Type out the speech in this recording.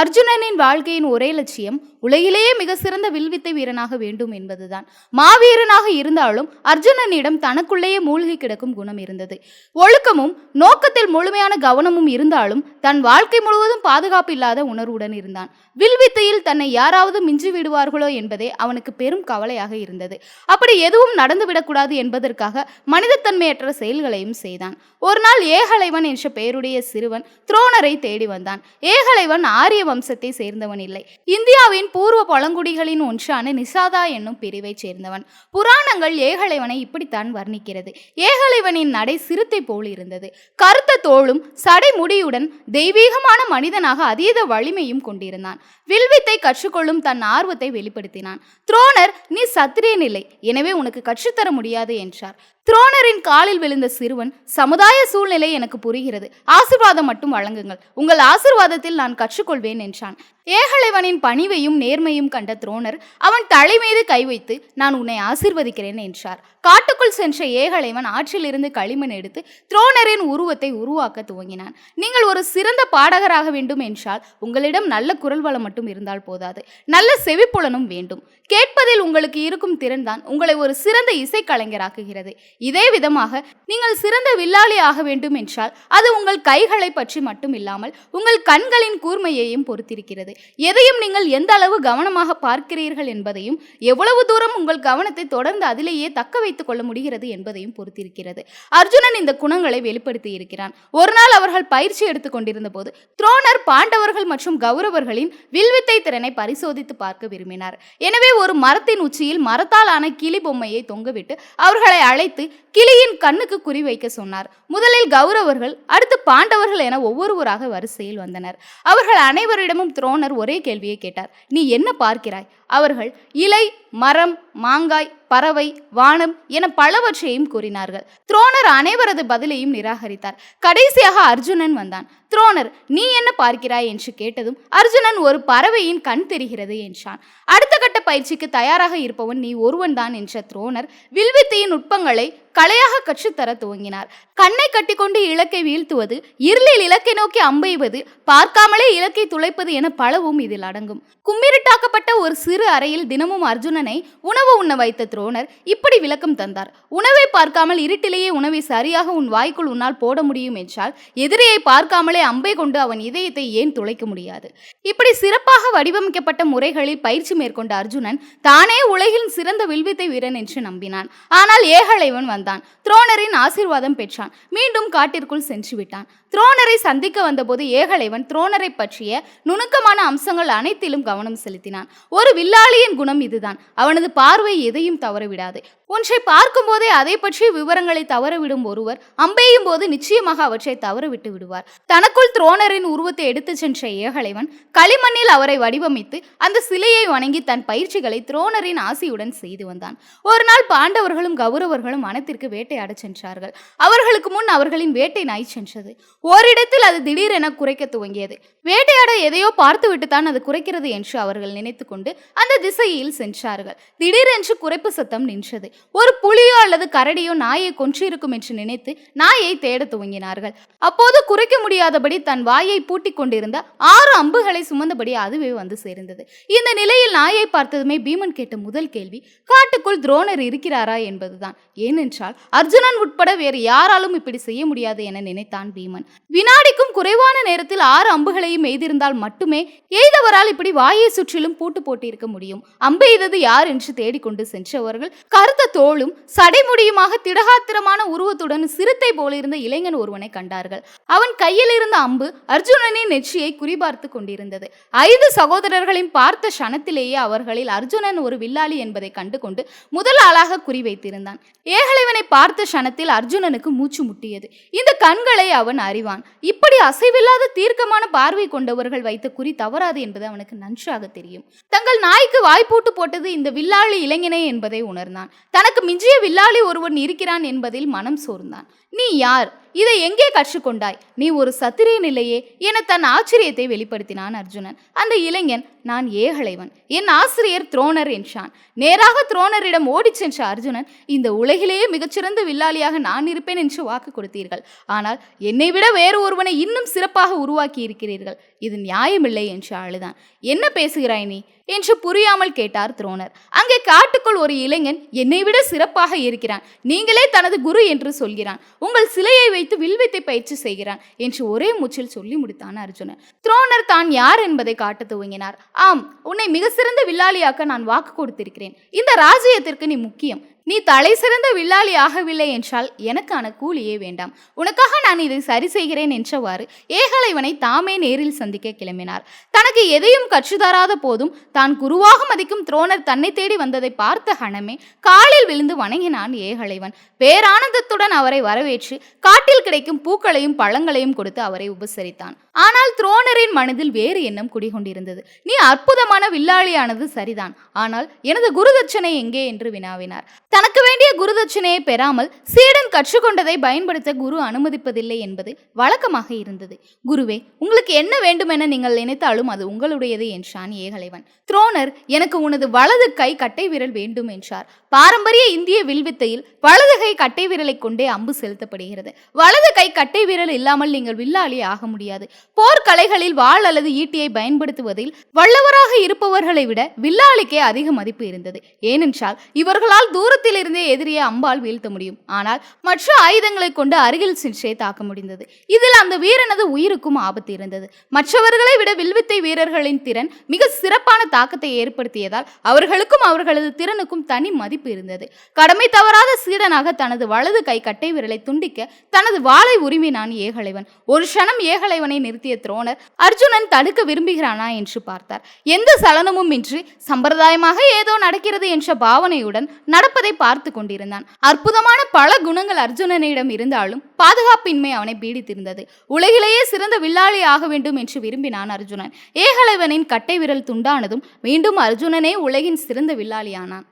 அர்ஜுனனின் வாழ்க்கையின் ஒரே லட்சியம் உலகிலேயே மிக சிறந்த வில்வித்தை வீரனாக வேண்டும் என்பதுதான். மாவீரனாக இருந்தாலும் அர்ஜுனனிடம் தனக்குள்ளேயே மூழ்கி கிடக்கும் குணம் இருந்தது. ஒழுக்கமும் நோக்கத்தில் முழுமையான கவனமும் இருந்தாலும் தன் வாழ்க்கை முழுவதும் பாதுகாப்பு இல்லாத உணர்வுடன் இருந்தான். வில்வித்தையில் தன்னை யாராவது மிஞ்சி விடுவார்களோ என்பதே அவனுக்கு பெரும் கவலையாக இருந்தது. அப்படி எதுவும் நடந்துவிடக்கூடாது என்பதற்காக மனிதத்தன்மையற்ற செயல்களையும் செய்தான். ஒரு நாள் ஏகலைவன் என்ற பெயருடைய சிறுவன் துரோணரை தேடி வந்தான். ஏகலைவன் ஆரிய வம்சத்தை சேர்ந்தவன் இல்லை. இந்தியாவின் பூர்வ பழங்குடிகளின் ஒன்றான நிசாதா என்னும் பிரிவைச் சேர்ந்தவன். புராணங்கள் ஏகலைவனை இப்படித்தான் வர்ணிக்கிறது. ஏகலைவனின் நடை சிறுத்தை போல் இருந்தது. கருத்த தோளும் சடை முடியுடன் தெய்வீகமான மனிதனாக அதீத வலிமையும் கொண்டிருந்தான். வில்வித்தை கற்றுக்கொள்ளும் தன் ஆர்வத்தை வெளிப்படுத்தினான். துரோணர் நீ சத்திரியன் இல்லை. எனவே உனக்கு கற்றுத்தர முடியாது என்றார். துரோணரின் காலில் விழுந்த சிறுவன் சமுதாய சூழ்நிலை எனக்கு புரிகிறது. ஆசிர்வாதம் மட்டும் வழங்குங்கள். உங்கள் ஆசிர்வாதத்தில் நான் கற்றுக்கொள்வேன் என்றான். ஏகலைவனின் பணிவையும் நேர்மையும் கண்ட துரோணர் அவன் தலை மீது கை வைத்து நான் உன்னை ஆசிர்வதிக்கிறேன் என்றார். காட்டுக்குள் சென்ற ஏகலைவன் ஆற்றிலிருந்து களிமண் எடுத்து துரோணரின் உருவத்தை உருவாக்க துவங்கினான். நீங்கள் ஒரு சிறந்த பாடகராக வேண்டும் என்றால் உங்களிடம் நல்ல குரல் வளம் மட்டும் இருந்தால் போதாது. நல்ல செவிப்புலனும் வேண்டும். கேட்பதில் உங்களுக்கு இருக்கும் திறன்தான் உங்களை ஒரு சிறந்த இசைக்கலைஞராக்குகிறது. இதே விதமாக நீங்கள் சிறந்த வில்லாளி ஆக வேண்டும் என்றால் அது உங்கள் கைகளை பற்றி மட்டும் இல்லாமல் உங்கள் கண்களின் கூர்மையையும் பொறுத்திருக்கிறது. எதையும் நீங்கள் எந்த அளவு கவனமாக பார்க்கிறீர்கள் என்பதையும் எவ்வளவு தூரம் உங்கள் கவனத்தை தொடர்ந்து அதிலேயே தக்க வைத்துக் கொள்ள முடிகிறது என்பதையும் பொறுத்திருக்கிறது. அர்ஜுனன் இந்த குணங்களை வெளிப்படுத்தி இருக்கிறான். ஒரு நாள் அவர்கள் பயிற்சி எடுத்துக் கொண்டிருந்த போது துரோணர் பாண்டவர்கள் மற்றும் கௌரவர்களின் வில்வித்தை திறனை பரிசோதித்து பார்க்க விரும்பினார். எனவே ஒரு மரத்தின் உச்சியில் மரத்தால் ஆன கிளி பொம்மையை தொங்கவிட்டு அவர்களை அழைத்து கிளியின் கண்ணுக்கு குறிவைக்க சொன்னார். முதலில் கௌரவர்கள் அடுத்து பாண்டவர்கள் என ஒவ்வொருவராக வரிசையில் வந்தனர். அவர்கள் அனைவரிடமும் துரோணர் ஒரே கேள்வியை கேட்டார். நீ என்ன பார்க்கிறாய்? அவர்கள் இலை மரம் மாங்காய் பறவை வானம் என பலவற்றையும் கூறினார்கள். துரோணர் அனைவரது பதிலையும் நிராகரித்தார். கடைசியாக அர்ஜுனன் வந்தான். துரோணர் நீ என்ன பார்க்கிறாய்? என்று கேட்டதும் அர்ஜுனன் ஒரு பறவையின் கண் தெரிகிறது என்றான். அடுத்த கட்ட பயிற்சிக்கு தயாராக இருப்பவன் நீ ஒருவன் தான் என்ற துரோணர் வில்வித்தையின் நுட்பங்களை கலையாக கற்றுத்தர துவங்கினார். கண்ணை கட்டிக்கொண்டு இலக்கை வீழ்த்துவது இருளில் இலக்கை நோக்கி அம்பெய்வது பார்க்காமலே இலக்கை துளைப்பது என பலவும் இதில் அடங்கும். கும்மிருட்டாக்கப்பட்ட ஒரு சிறு அறையில் தினமும் அர்ஜுனனை உணவு உண்ண வைத்த துரோணர் இப்படி விளக்கம் தந்தார். உணவை பார்க்காமல் இருட்டிலேயே உணவை சரியாக உன் வாய்க்குள் உன்னால் போட முடியும் என்றால் எதிரியை பார்க்காமலே அம்பை கொண்டு அவன் இதயத்தை ஏன் துளைக்க முடியாது? இப்படி சிறப்பாக வடிவமைக்கப்பட்ட முறைகளில் பயிற்சி மேற்கொண்ட அர்ஜுனன் தானே உலகின் சிறந்த வில்வித்தை வீரன் என்று நம்பினான். ஆனால் ஏகலைவன் வந்தான் வந்தான் துரோணரின் ஆசிர்வாதம் பெற்றான். மீண்டும் காட்டிற்குள் சென்று விட்டான் துரோணரை சந்திக்க வந்தபோது ஏகலைவன் துரோணரை பற்றிய நுணுக்கமான அம்சங்கள் அனைத்திலும் கவனம் செலுத்தினான். ஒரு வில்லாளியின் குணம் இதுதான். அவனது பார்வை எதையும் தவறவிடாது. ஒன்றை பார்க்கும்போதே அதை பற்றிய விவரங்களை தவறவிடும் ஒருவர் அம்பெய்யும் போது நிச்சயமாக அவற்றை தவறவிட்டு விடுவார். தனக்குள் துரோணரின் உருவத்தை எடுத்துச் சென்ற ஏகலைவன் களிமண்ணில் அவரை வடிவமைத்து அந்த சிலையை வணங்கி தன் பயிற்சிகளை துரோணரின் ஆசியுடன் செய்து வந்தான். ஒரு நாள் பாண்டவர்களும் கௌரவர்களும் காட்டிற்கு வேட்டையாடச் சென்றார்கள். அவர்களுக்கு முன் அவர்களின் வேட்டை நாய் சென்றது. ஓரிடத்தில் அது திடீரென குறைக்க துவங்கியது. வேட்டையாட எதையோ பார்த்துவிட்டு தான் அது குறைக்கிறது என்று அவர்கள் நினைத்துக்கொண்டு அந்த திசையில் சென்றார்கள். திடீரென்று குறைப்பு சத்தம் நின்றது. ஒரு புலியோ அல்லது கரடியோ நாயை கொன்றிருக்கும் என்று நினைத்து நாயை தேடத் துவங்கினார்கள். அப்போது குறைக்க முடியாதபடி தன் வாயை பூட்டி கொண்டிருந்த ஆறு அம்புகளை சுமந்தபடி அதுவே வந்து சேர்ந்தது. இந்த நிலையில் நாயை பார்த்ததுமே பீமன் கேட்ட முதல் கேள்வி காட்டுக்குள் துரோணர் இருக்கிறாரா? என்பதுதான். ஏனென்றால் என்றால் அர்ஜுனன் உட்பட வேறு யாராலும் இப்படி செய்ய முடியாது என நினைத்தான் பீமன். வினாடிக்கும் குறைவான நேரத்தில் ஆறு அம்புகளையும் எய்திருந்தால் மட்டுமே எய்தவரால் இப்படி வாயை சுற்றிலும் பூட்டு போட்டிருக்க முடியும். அம்பு எய்தது யார் என்று தேடிக்கொண்டு சென்றவர்கள் கருத்த தோளும் சடைமுடியுமாக திடகாத்திரமான உருவத்துடன் சிறுத்தை போலிருந்த இளைஞன் ஒருவனை கண்டார்கள். அவன் கையில் இருந்த அம்பு அர்ஜுனனின் நெற்றியை குறிபார்த்து கொண்டிருந்தது. ஐந்து சகோதரர்களையும் பார்த்த க்ஷணத்திலேயே அவர்களில் அர்ஜுனன் ஒரு வில்லாளி என்பதை கண்டுகொண்டு முதல் ஆளாக குறிவைத்திருந்தான் ஏகலைவன் பார்த்த க்ஷணத்தில் அர்ஜுனனுக்கு மூச்சு முட்டியது. இந்த கண்களை அவன் அறிவான். இப்படி அசைவில்லாத தீர்க்கமான பார்வை கொண்டவர்கள் வைத்த குறி தவறாது என்பது அவனுக்கு நன்றாக தெரியும். தங்கள் நாய்க்கு வாய்ப்பூட்டு போட்டது இந்த வில்லாளி இளைஞனே என்பதை உணர்ந்தான். தனக்கு மிஞ்சிய வில்லாளி ஒருவன் இருக்கிறான் என்பதில் மனம் சோர்ந்தான். நீ யார்? இதை எங்கே கற்றுக்கொண்டாய்? நீ ஒரு சத்திரியன் இல்லையே. என தன் ஆச்சரியத்தை வெளிப்படுத்தினான் அர்ஜுனன். அந்த இளைஞன் நான் ஏகலைவன். என் ஆசிரியர் துரோணர் என்றான். நேராக துரோணரிடம் ஓடிச் சென்ற அர்ஜுனன் இந்த உலகிலேயே மிகச்சிறந்த வில்லாளியாக நான் இருப்பேன் என்று வாக்கு கொடுத்தீர்கள். ஆனால் என்னை விட வேறு ஒருவனை இன்னும் சிறப்பாக உருவாக்கி இருக்கிறீர்கள். இது நியாயமில்லை என்று அழுதான். என்ன பேசுகிறாய் நீ? என்று புரியாமல் கேட்டார் துரோணர். அங்கே காட்டுக்குள் ஒரு இளைஞன் என்னை விட சிறப்பாக இருக்கிறான். நீங்களே தனது குரு என்று சொல்கிறான். உங்கள் சிலையை வைத்து வில்வித்தை பயிற்சி செய்கிறான் என்று ஒரே மூச்சில் சொல்லி முடித்தான் அர்ஜுனன். துரோணர் தான் யார் என்பதை காட்ட துவங்கினார். ஆம் உன்னை மிக சிறந்த வில்லாளியாக்க நான் வாக்கு கொடுத்திருக்கிறேன். இந்த ராஜ்யத்திற்கு நீ முக்கியம். நீ தலை சிறந்த வில்லாளி ஆகவில்லை என்றால் எனக்கான கூலியே வேண்டாம். உனக்காக நான் இதை சரி செய்கிறேன் என்றவாறு ஏகலைவனை தாமே நேரில் சந்திக்க கிளம்பினார். தனக்கு எதையும் கற்றுதராத போதும் தான் குருவாக மதிக்கும் துரோணர் தன்னை தேடி வந்ததை பார்த்த ஹணமே காலில் விழுந்து வணங்கினான் ஏகலைவன். பேரானந்தத்துடன் அவரை வரவேற்று காட்டில் கிடைக்கும் பூக்களையும் பழங்களையும் கொடுத்து அவரை உபசரித்தான். ஆனால் துரோணரின் மனதில் வேறு எண்ணம் குடிகொண்டிருந்தது. நீ அற்புதமான வில்லாளியானது சரிதான். ஆனால் எனது குருதட்சணை எங்கே? என்று வினாவினார். தனக்கு வேண்டிய குருதட்சணையை பெறாமல் சீடன் கற்றுக்கொண்டதை பயன்படுத்த குரு அனுமதிப்பதில்லை என்பது வழக்கமாக இருந்தது. குருவே உங்களுக்கு என்ன வேண்டுமென நீங்கள் நினைத்தாலும் அது உங்களுடையது என்றான் ஏகலைவன். துரோணர் எனக்கு உனது வலது கை கட்டை விரல் வேண்டும் என்றார். பாரம்பரிய இந்திய வில்வித்தையில் வலது கை கட்டை விரலை கொண்டே அம்பு செலுத்தப்படுகிறது. வலது கை கட்டை விரல் இல்லாமல் நீங்கள் வில்லாளி ஆக முடியாது. போர்க்கலைகளில் வாள் அல்லது ஈட்டியை பயன்படுத்துவதில் வல்லவராக இருப்பவர்களை விட வில்லாளிக்கே அதிக மதிப்பு இருந்தது. ஏனென்றால் இவர்களால் தூரத்தில் இருந்தே எதிரியை அம்பால் வீழ்த்த முடியும். ஆனால் மற்ற ஆயுதங்களை கொண்டு அருகில் சென்றே தாக்க முடிந்தது. இதில் அந்த வீரனது உயிருக்கும் ஆபத்து இருந்தது. மற்றவர்களை விட வில்வித்தை வீரர்களின் திறன் மிக சிறப்பான தாக்கத்தை ஏற்படுத்தியதால் அவர்களுக்கும் அவர்களது திறனுக்கும் தனி மதிப்பு இருந்தது. கடமை தவறாத சீடனாக தனது வலது கை கட்டை விரலை துண்டிக்க தனது வாளை நான் ஏகலைவன். ஒரு க்ஷணம் ஏகலைவனை நிறுத்திய துரோணர் அர்ஜுனன் தடுக்க விரும்புகிறானா என்று பார்த்தார். எந்த சலனமும் இன்றி சம்பிரதாயமாக ஏதோ நடக்கிறது என்ற பாவனையுடன் நடப்பதை பார்த்து கொண்டிருந்தான். அற்புதமான பல குணங்கள் அர்ஜுனனிடம் இருந்தாலும் பாதுகாப்பின்மை அவனை பீடித்திருந்தது. உலகிலேயே சிறந்த வில்லாளி ஆக வேண்டும் என்று விரும்பினான் அர்ஜுனன். ஏகலைவனின் கட்டை விரல் துண்டானதும் மீண்டும் அர்ஜுனனே உலகின் சிறந்த வில்லாளியானான்.